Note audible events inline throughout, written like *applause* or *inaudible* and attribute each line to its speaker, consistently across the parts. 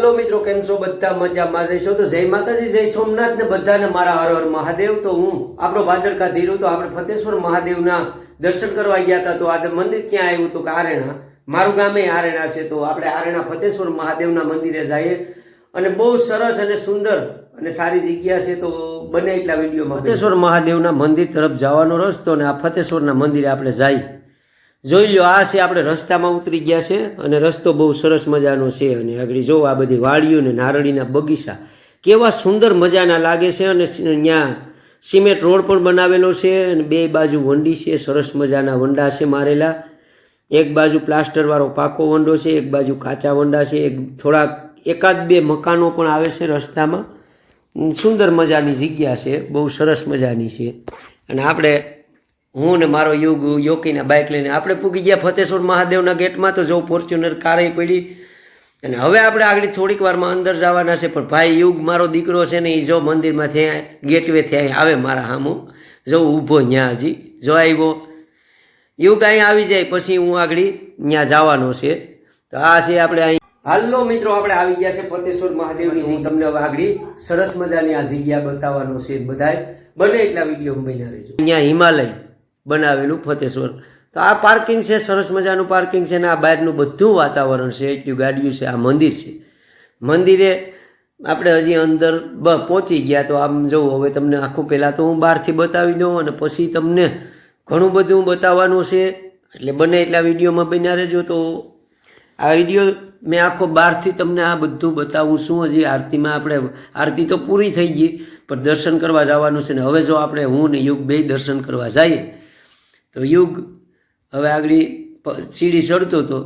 Speaker 1: હાલો મિત્રો, કેમ છો? બધા મજામાં જઈશો તો જય માતાજી, જય સોમનાથ ને બધાને મારા હર હર મહાદેવ. તો હું આપણો ભાદરકા ધીરુ, તો આપણે ફતેશ્વર મહાદેવના દર્શન કરવા ગયા હતા. તો આ મંદિર ક્યાં આવ્યું તો કે આરેણા? મારું ગામે આરેણા છે. તો આપણે આરેણા ફતેશ્વર મહાદેવના મંદિરે જઈએ. અને બહુ સરસ અને સુંદર અને સારી જગ્યા છે. તો બને એટલા વિડીયોમાં. ફતેશ્વર મહાદેવના મંદિર તરફ જવાનો રસ્તો અને આ ફતેશ્વરના મંદિરે આપણે જઈએ. જોઈ લો આ છે આપણે રસ્તામાં ઉતરી ગયા છે અને રસ્તો બહુ સરસ મજાનો છે અને આગળ જો આ બધી વાડીઓ ને નારળીના બગીચા કેવા સુંદર મજાના લાગે છે અને ત્યાં સિમેન્ટ રોડ પણ બનાવેલો છે અને બે બાજુ વંડી છે, સરસ મજાના વંડા છે મારેલા. એક બાજુ પ્લાસ્ટરવાળો પાકો વંડો છે, એક બાજુ કાચા વંડા છે, એક થોડાક એકાદ બે મકાનો પણ આવે છે રસ્તામાં. સુંદર મજાની જગ્યા છે, બહુ સરસ મજાની છે. અને આપણે હું ને મારો યુગ, યોકીને બાઇક લઈને આપણે પૂગી ગયા ફતેશ્વર મહાદેવના ગેટમાં તો જો ફોર્ચ્યુનર કારે પડી. અને હવે આપણે આગળ થોડીક વારમાં અંદર જવાના છે, પણ ભાઈ યુગ મારો દીકરો છે ને એ જો મંદિરમાં ત્યાં ગેટવે ત્યાં આવે મારા સામું જો ઊભો ત્યાં હજી, જો આવ્યો યુગ અહીં આવી જાય, પછી હું આગળ ત્યાં જવાનો છે. તો આ છે આપણે અહીં. હાલો મિત્રો, આપણે આવી ગયા છે ફતેશ્વર મહાદેવની. હું તમને હવે આગળ સરસ મજાની આ જગ્યા બતાવવાનો છે બધાય. બને એટલા વીડિયો બન્યા રહેજો. અહીંયા હિમાલય. બનાવેલું ફતેશ્વર તો આ પાર્કિંગ છે, સરસ મજાનું પાર્કિંગ છે ને આ બહારનું બધું વાતાવરણ છે, એટલું ગાડીઓ છે, આ મંદિર છે. મંદિરે આપણે હજી અંદર બ પહોંચી ગયા તો આમ જોવું, હવે તમને આખું પહેલાં તો હું બહારથી બતાવી દઉં અને પછી તમને ઘણું બધું બતાવવાનું છે. એટલે બને એટલા વિડીયોમાં બન્યા રહેજો. તો આ વીડિયો મેં આખો બહારથી તમને આ બધું બતાવું છું. હજી આરતીમાં આપણે, આરતી તો પૂરી થઈ ગઈ, પણ દર્શન કરવા જવાનું છે ને હવે જો આપણે હું ને યુગ બે દર્શન કરવા જઈએ તો યુગ, હવે આગળ સીડી ચડતો હતો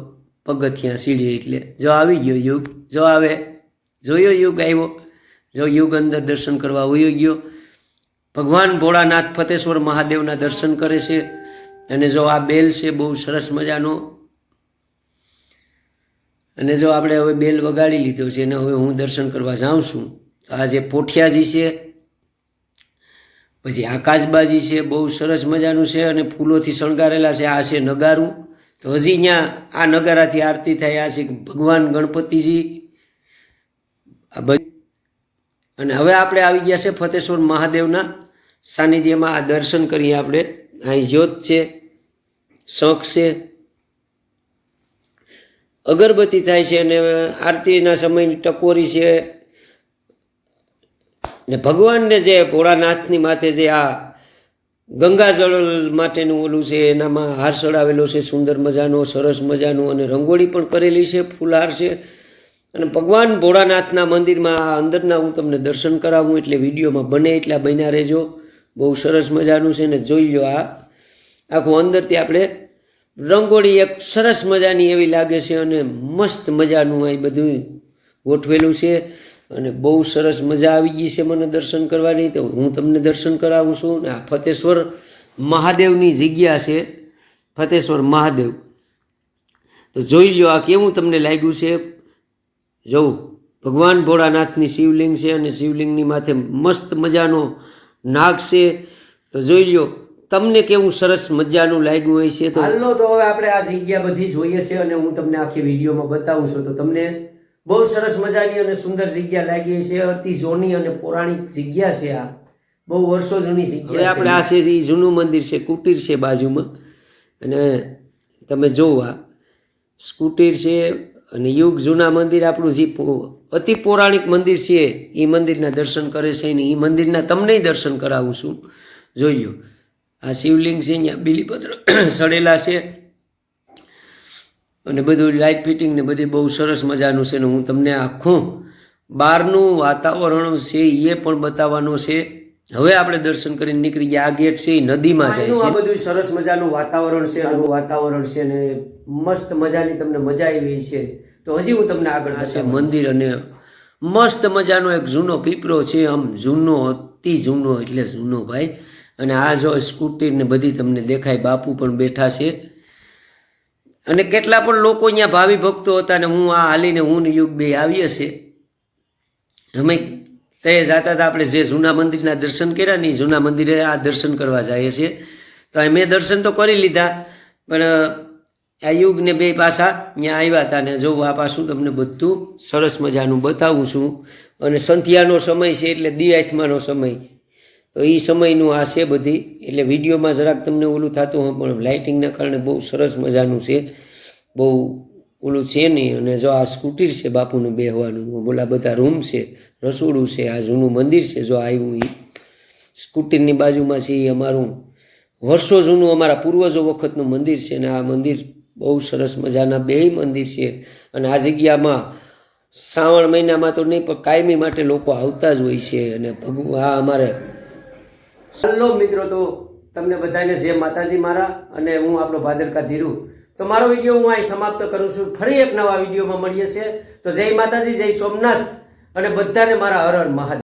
Speaker 1: પગથિયા સીડી એટલે જો આવી ગયો યુગ, જો આવે, જોયો યુગ આવ્યો, જો યુગ અંદર દર્શન કરવા વયો ગયો, ભગવાન ભોળાનાથ ફતેશ્વર મહાદેવના દર્શન કરે છે અને જો આ બેલ છે, બહુ સરસ મજાનો, અને જો આપણે હવે બેલ વગાડી લીધો છે અને હવે હું દર્શન કરવા જાઉં છું, તો આ જે પોઠિયાજી છે પછી આકાશબાજી છે, બહુ સરસ મજાનું છે અને ફૂલોથી શણગારેલા છે. આ છે નગારું. તો હજી અહીંયા આ નગારાથી આરતી થાય. આ છે ભગવાન ગણપતિજી. અને હવે આપણે આવી ગયા છે ફતેશ્વર મહાદેવના સાનિધ્યમાં. આ દર્શન કરીએ આપણે. અહીં જ્યોત છે, શંખ છે, અગરબત્તી થાય છે અને આરતીના સમયની ટકોરી છે. ને ભગવાનને જે ભોળાનાથની માથે જે આ ગંગાજળ માટેનું ઓલું છે, એનામાં હાર ચડાવેલો છે, સુંદર મજાનો, સરસ મજાનો અને રંગોળી પણ કરેલી છે, ફૂલહાર છે. અને ભગવાન ભોળાનાથના મંદિરમાં આ અંદરના હું તમને દર્શન કરાવું એટલે વિડીયોમાં બને એટલા બન્યા રહેજો. બહુ સરસ મજાનું છે ને જોઈ લો આ. આખું અંદરથી આપણે રંગોળી એક સરસ મજાની એવી લાગે છે અને મસ્ત મજાનું આ બધું ગોઠવેલું છે. અને બહુ સરસ મજા આવી ગઈ છે મને દર્શન કરવાની. તો હું તમને દર્શન કરાવું છું ને આ ફતેશ્વર મહાદેવની જગ્યા છે. ફતેશ્વર મહાદેવ. તો જોઈ લો આ કેવું તમને લાગ્યું છે. જોવું ભગવાન ભોળાનાથની શિવલિંગ છે અને શિવલિંગની માથે મસ્ત મજાનો નાગ છે. તો જોઈ લો તમને કેવું સરસ મજાનું લાગ્યું હોય છે તો હાલો તો હવે આપણે આ જગ્યા બધી જોઈએ છે અને હું તમને આખી વિડીયોમાં બતાવું છું. તો તમને બહુ સરસ મજાની અને સુંદર જગ્યા લાગી છે અતિ જૂની અને પૌરાણિક જગ્યા છે આ. બહુ વર્ષો જૂની જગ્યા આપણે આ છે એ જૂનું મંદિર છે કુટીર છે બાજુમાં. અને તમે જોવો આ. સ્કૂટીર છે અને યુગ જૂના મંદિર આપણું જે અતિ પૌરાણિક મંદિર છે એ મંદિરના દર્શન કરે છે ને એ મંદિરના તમને દર્શન કરાવું છું. જોઈ લો આ શિવલિંગ છે અહીંયા બિલીપત્ર *coughs* સડેલા છે. અને બધું લાઇટ ફિટિંગ ને બધી બહુ સરસ મજાનું છે ને હું તમને આખું બહારનું વાતાવરણ છે એ પણ બતાવવાનું છે. હવે આપણે દર્શન કરીને નીકળી ગયા. આ ગેટ છે એ નદીમાં જાય છે. બધું સરસ મજાનું વાતાવરણ છે સારું વાતાવરણ છે ને મસ્ત મજાની તમને મજા આવી છે. તો હજી હું તમને આગળ છે મંદિર અને મસ્ત મજાનો એક જૂનો પીપરો છે. આમ જૂનો અતિ જૂનો એટલે જૂનો ભાઈ. અને આ જો સ્કૂટી ને બધી તમને દેખાય. બાપુ પણ બેઠા છે. અને કેટલા પણ લોકો અહીંયા ભાવિ ભક્તો હતા ને હું આ હાલીને હું યુગ બે આવીએ છે અમે તે જતા હતા આપણે જે જૂના મંદિરના દર્શન કર્યા ને જૂના મંદિરે આ દર્શન કરવા જઈએ છીએ. તો મેં દર્શન તો કરી લીધા, પણ આ યુગને બે પાછા ત્યાં આવ્યા હતા ને જો આ પાછું તમને બધું સરસ મજાનું બતાવું છું. અને સંધ્યાનો સમય છે એટલે દિયાથમાનો સમય. તો એ સમયનું આ છે બધી. એટલે વિડીયોમાં જરાક તમને ઓલું થતું હોય, પણ લાઇટિંગના કારણે બહુ સરસ મજાનું છે. બહુ ઓલું છે નહીં. અને જો આ સ્કૂટી છે બાપુનું બેહવાનું બોલા બધા રૂમ છે, રસોડું છે, આ જૂનું મંદિર છે, જો આવ્યું એ સ્કૂટીની બાજુમાં છે એ અમારું. વર્ષો જૂનું અમારા પૂર્વજો વખતનું મંદિર છે અને આ મંદિર બહુ સરસ મજાના બેય મંદિર છે. અને આ જગ્યામાં શ્રાવણ મહિનામાં તો નહીં, પણ કાયમી માટે લોકો આવતા જ હોય છે. અને ભગવાન આ અમારે હલો મિત્રો, તો તમને બધાને જય માતાજી મારા અને હું આપણો ભાદરકા ધીરુ. તો મારો વીડિયો હું અહીં સમાપ્ત કરું છું. ફરી એક નવા વિડીયોમાં મળીએ છીએ. તો જય માતાજી, જય સોમનાથ અને બધાને મારા હર હર મહાદેવ.